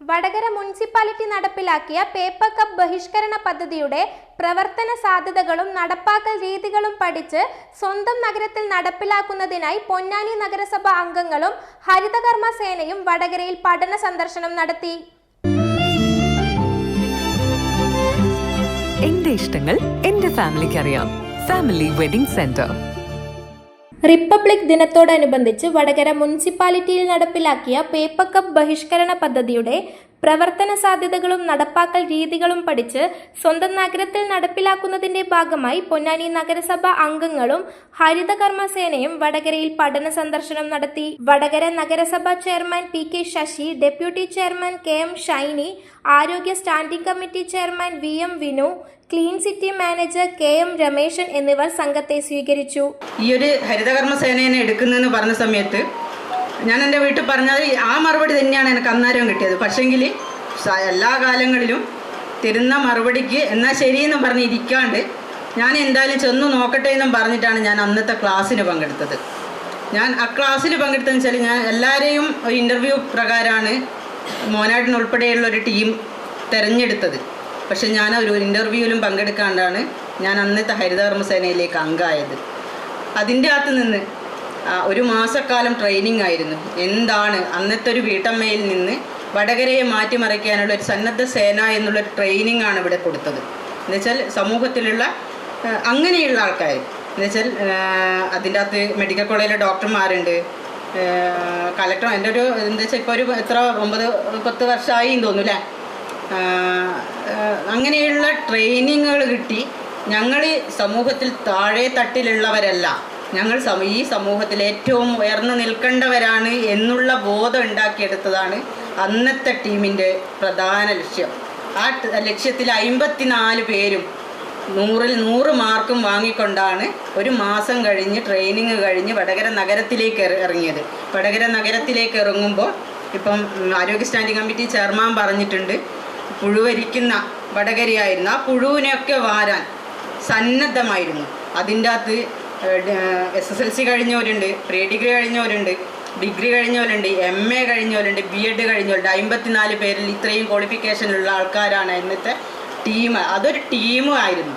Vadakara municipality നടപ്പിലാക്കിയ paper cup ബഹിഷ്കരണ പദ്ധതിയുടെ പ്രവർത്തന സാധ്യതകളും നടപ്പാക്കൽ രീതികളും പഠിച്ച് സ്വന്തം നഗരത്തിൽ നടപ്പിലാക്കുന്നതിനായി പൊന്നാനി നഗരസഭ അംഗങ്ങളും ഹരിതകർമ്മ സേനയും വടകരയിൽ പഠന സന്ദർശനം നടത്തി. എന്റെ ഇഷ്ടങ്ങൾ എന്റെ ഫാമിലിക്ക് അറിയാം ഫാമിലി വെഡിംഗ് സെന്റർ. റിപ്പബ്ലിക് ദിനത്തോടനുബന്ധിച്ച് വടകര മുനിസിപ്പാലിറ്റിയിൽ നടപ്പിലാക്കിയ പേപ്പർ കപ്പ് ബഹിഷ്കരണ പദ്ധതിയുടെ പ്രവർത്തന സാധ്യതകളും നടപ്പാക്കൽ രീതികളും പഠിച്ച് സ്വന്തം നഗരത്തിൽ നടപ്പിലാക്കുന്നതിന്റെ ഭാഗമായി പൊന്നാനി നഗരസഭ അംഗങ്ങളും ഹരിതകർമ്മസേനയും വടകരയിൽ പഠന സന്ദർശനം നടത്തി. വടകര നഗരസഭ chairman P K Sasi deputy chairman K M Shyni ആരോഗ്യ standing committee chairman V M Vinu clean city manager K M Rameshan എന്നിവർ സംഘത്തെ സ്വീകരിച്ചു. ഈ ഒരു ഹരിതകർമ്മ സേനേനെ എടുക്കുന്നതെന്ന് പറഞ്ഞ സമയത്ത് ഞാൻ എന്റെ വീട്ടിൽ പറഞ്ഞത് ആ മറുപടി തന്നെയാണ് എനിക്ക് അന്നേരം കിട്ടിയത്. പക്ഷേങ്കിൽ എല്ലാ കാലങ്ങളിലും തരുന്ന മറുപടിക്ക് എന്നാൽ ശരിയെന്നും പറഞ്ഞ് ഇരിക്കാണ്ട് ഞാൻ എന്തായാലും ചെന്ന് നോക്കട്ടെ എന്നും പറഞ്ഞിട്ടാണ് ഞാൻ അന്നത്തെ ക്ലാസ്സിന് പങ്കെടുത്തത്. ഞാൻ ആ ക്ലാസ്സിൽ പങ്കെടുത്തതെന്ന് വെച്ചാൽ ഞാൻ എല്ലാവരെയും ഒരു ഇന്റർവ്യൂ പ്രകാരമാണ് മോനാട്ടിനുൾപ്പെടെയുള്ള ഒരു ടീം തിരഞ്ഞെടുത്തത്. പക്ഷെ ഞാൻ ഒരു ഇന്റർവ്യൂവിലും പങ്കെടുക്കാണ്ടാണ് ഞാൻ അന്നത്തെ ഹരിതകർമ്മസേനയിലേക്ക് അംഗമായത് അതിന്റെ അകത്ത് നിന്ന് ഒരു മാസക്കാലം ട്രെയിനിങ് ആയിരുന്നു. എന്താണ് അന്നത്തെ ഒരു വീട്ടമ്മയിൽ നിന്ന് വടകരയെ മാറ്റിമറിക്കാനുള്ള ഒരു സന്നദ്ധ സേന എന്നുള്ളൊരു ട്രെയിനിങ് ആണ് ഇവിടെ കൊടുത്തത്. എന്നുവെച്ചാൽ സമൂഹത്തിലുള്ള അങ്ങനെയുള്ള ആൾക്കാർ എന്നുവെച്ചാൽ അതിന്റെ അകത്ത് മെഡിക്കൽ കോളേജിലെ ഡോക്ടർമാരുണ്ട് കലക്ടർ എന്റെ ഒരു എന്താ വെച്ചാൽ ഇപ്പോൾ ഒരു എത്ര ഒമ്പത് പത്ത് വർഷമായി തോന്നുന്നു അങ്ങനെയുള്ള ട്രെയിനിങ്ങുകൾ കിട്ടി. ഞങ്ങൾ സമൂഹത്തിൽ താഴെ തട്ടിലുള്ളവരല്ല. ഞങ്ങൾ ഈ സമൂഹത്തിൽ ഏറ്റവും ഉയർന്നു നിൽക്കേണ്ടവരാണ് എന്നുള്ള ബോധം ഉണ്ടാക്കിയെടുത്തതാണ് അന്നത്തെ ടീമിന്റെ പ്രധാന ലക്ഷ്യം. ആ ലക്ഷ്യത്തിൽ അമ്പത്തിനാല് പേരും നൂറിൽ നൂറ് മാർക്കും വാങ്ങിക്കൊണ്ടാണ് ഒരു മാസം കഴിഞ്ഞ് ട്രെയിനിങ് കഴിഞ്ഞ് വടകര നഗരത്തിലേക്ക് ഇറങ്ങിയത്. വടകര നഗരത്തിലേക്ക് ഇറങ്ങുമ്പോൾ ഇപ്പം ആരോഗ്യ സ്റ്റാൻഡിംഗ് കമ്മിറ്റി ചെയർമാൻ പറഞ്ഞിട്ടുണ്ട് പുഴുവരിക്കുന്ന വടകരയായിരുന്നു ആ പുഴുവിനെയൊക്കെ വാരാൻ സന്നദ്ധമായിരുന്നു. അതിന്റെ അകത്ത് എസ് എസ് എൽ സി കഴിഞ്ഞവരുണ്ട് പ്രീ ഡിഗ്രി കഴിഞ്ഞവരുണ്ട് ഡിഗ്രി കഴിഞ്ഞവരുണ്ട് എം എ കഴിഞ്ഞവരുണ്ട് ബി എഡ് കഴിഞ്ഞവരുണ്ട്. അമ്പത്തിനാല് പേരിൽ ഇത്രയും ക്വാളിഫിക്കേഷനുള്ള ആൾക്കാരാണ് ഇന്നത്തെ ടീം അതൊരു ടീമും ആയിരുന്നു.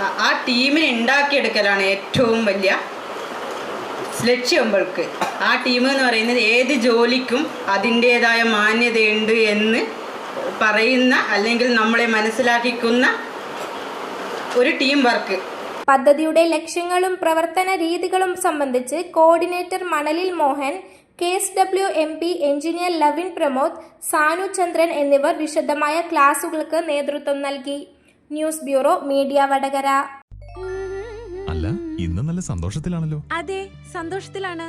ആ- ടീമിനെ ഉണ്ടാക്കിയെടുക്കലാണ് ഏറ്റവും വലിയ ലക്ഷ്യം നമ്മൾക്ക് ആ ടീം എന്ന് പറയുന്നത് ഏത് ജോലിക്കും അതിന്റേതായ മാന്യതയുണ്ട് എന്ന് പറയുന്ന അല്ലെങ്കിൽ നമ്മളെ മനസ്സിലാക്കിക്കുന്ന ഒരു ടീം വർക്ക് പദ്ധതിയുടെ ലക്ഷ്യങ്ങളും പ്രവർത്തന രീതികളും സംബന്ധിച്ച് coordinator Manalil Mohan K S W M P engineer Lavin Pramod Sanu Chandran എന്നിവർ വിശദമായ ക്ലാസുകൾക്ക് നേതൃത്വം നൽകി. News bureau media Vadakara. അല്ല ഇന്ന് നല്ല സന്തോഷത്തിലാണല്ലോ. അതെ സന്തോഷത്തിലാണ്.